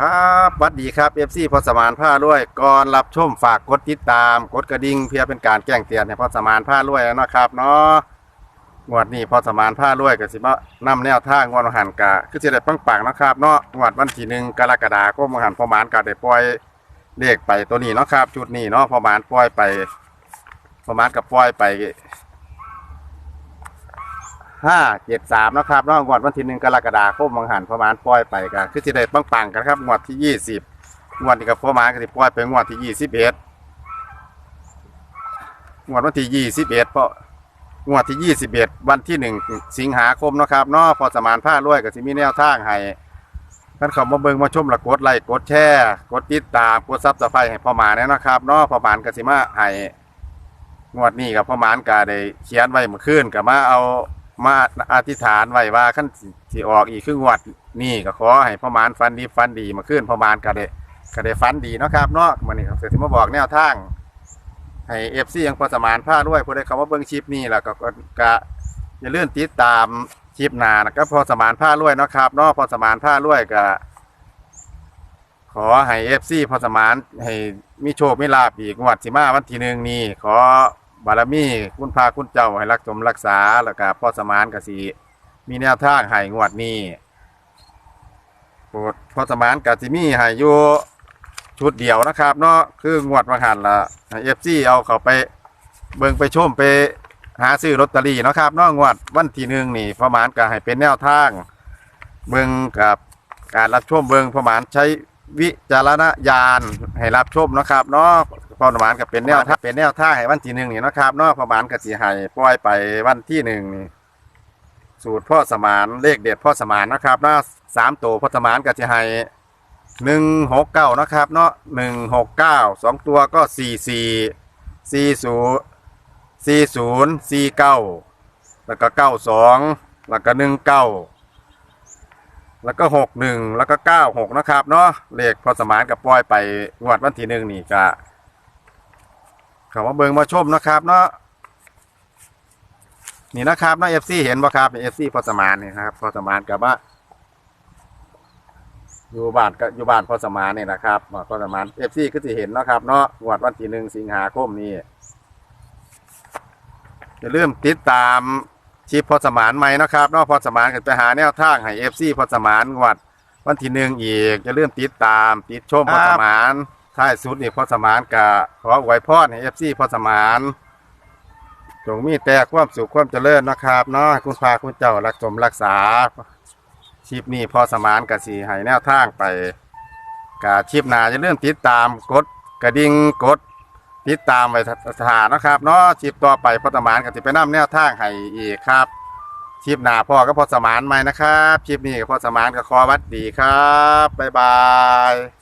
ครับสวัสดีครับ FC พอสมานผ้าด้วยก่อนรับชมฝากกดติดตาม กดกระดิ่งเพื่อเป็นการแจ้งเตือนให้พอสมานผ้าด้วยนะครับเนาะงวดนี้พอสมานผ้าด้วยก็สิมานำแนวท่างวดหันกะคือสิได้ปังๆนะครับเนาะงวดวันที่หนึ่งกรกฎาคมหันพอมานก็ได้ปล่อยเลขไปตัวนี้เนาะครับ ชุดนี้เนาะพอมานปล่อยไปพอมานกับปล่อยไป ห้าเจ็ดสามนะครับนอกงวดวันที่หนึ่งกรกฎาคมบางหันประมาณปล่อยไปกันคือสิได้ปังปังๆกันครับงวดที่ยี่สิบงวดนี้กับประมาณก็สิปล่อยไปงวดที่ยี่สิบเอ็ดงวดวันที่ยี่สิบเอ็ดเพราะงวดที่ยี่สิบเอ็ดวันที่หนึ่งสิงหาคมนะครับนอพอสมานผ้ารวยกับสิมีแนวทางให้ท่านเขามาเบิงมาชมละกดไลค์กดแชร์กดติดตามกดซับสไครต์ให้พ่อหมาเนี่ยนะครับนอพ่อหมานกับสิมาให้งวดนี้กับพ่อหมานกาได้เขียนไว้เมื่อคืนกับมาเอา มาอธิษฐานไว้ว่าขั้นสิออกอีกครึ่งวัดนี่ก็ขอให้พ่อมานฟันดีฟันดีมื่อคืนพ่อมานก็ได้ก็ได้ฟันดีเนาะครับเนาะมันนี่เสร็จมาบอกแนวทางให้เอฟซียังพอสมานผ้าด้วยผู้ใดเขาว่าเบิ้งชิปนี่แหล้วก็ก็อย่าเลื่อนติดตามชิปนานะก็พอสมานผ้าด้วยเนาะครับเนาะพอสมานผ้าด้วยก็ขอให้เอฟซีพอสมานให้มีโชคมีลาบอีกงวดสิมาวันที่หนึ่งนี่ขอ บารมีคุณพาคุณเจ้าให้รักสมรักษาแล้วก็พ่อสมานกสิมีแนวทางให้งวดนี้โปรดพ่อสมานกสิมีให้อยู่ชุดเดียวนะครับ เนาะคืองวดมาหันละเอฟซีเอาเขาไปเบิ่งไปชมไปหาซื้อลอตเตอรี่นะครับเนาะงวดวันที่หนึ่งนี่พ่อสมานก็ให้เป็นแนวทาง เบิ่งกับการรับชมเบิ่งประมาณใช้วิจารณญาณให้รับชมนะครับเนาะ พอประมาณกับเป็นแนวทางเป็นแนวทางให้วันที่หนึ่งนี่เนาะครับเนาะประมาณกับสีให้ปล่อยไปวันที่หนึ่งนี่สูตรพ่อสมานเลขเด็ดพ่อสมานนะครับเนาะสามตัวพ่อสมานกับสีให้หนึ่งหกเก้านะครับ เนาะหนึ่งหกเก้าสองตัวก็สี่สี่สี่ศูนย์สี่ศูนย์สี่เก้าแล้วก็เก้าสองแล้วก็หนึ่งเก้าแล้วก็หกหนึ่งแล้วก็เก้าหกนะครับ เนาะเลขพอสมานกับปล่อยไปงวดวันที่หนึ่งนี่ก็ เขามาเบิงมาชมนะครับเนาะนี่นะครับเนาะเอฟซีเห็นบ่ครับเอฟซีพอสมานนี่ครับพอสมานกับว่า อยู่บ้านก็อยู่บ้านพอสมานนี่นะครับพอสมานเอฟซีก็จะเห็นนะครับเนาะงวดวันที่หนึ่งสิงหาคมนี้อย่าลืมติดตามชีพพอสมานใหม่นะครับเนอกพอสมานก็ไปหาแนวทางให้เอฟซีพอสมานงวดวันที่หนึ่งอีกจะเริ่าลืมติดตามติดชมพอสมาน ท้ายสุดนี่พอสมานกะขอไว้พรให้เอฟซีพอสมานจงมีแต่ความสุขความเจริญนะครับเนาะคุณพาคุณเจ้ารักสมรักษาชีพนี้พอสมานกะสีให้แนวทางไปกะชีพนาจะเริ่าลืมติดตามกดกระดิ่งกดติดตามไว้สถานนะครับเนาะชิปต่อไปพอสมานก็จะไปนำแนวทางให้อีกครับชิปหน้าพ่อก็พอสมานใหมนะครับชิปนี้ก็พอสมานก็ขอวัดดีครับบ๊ายบาย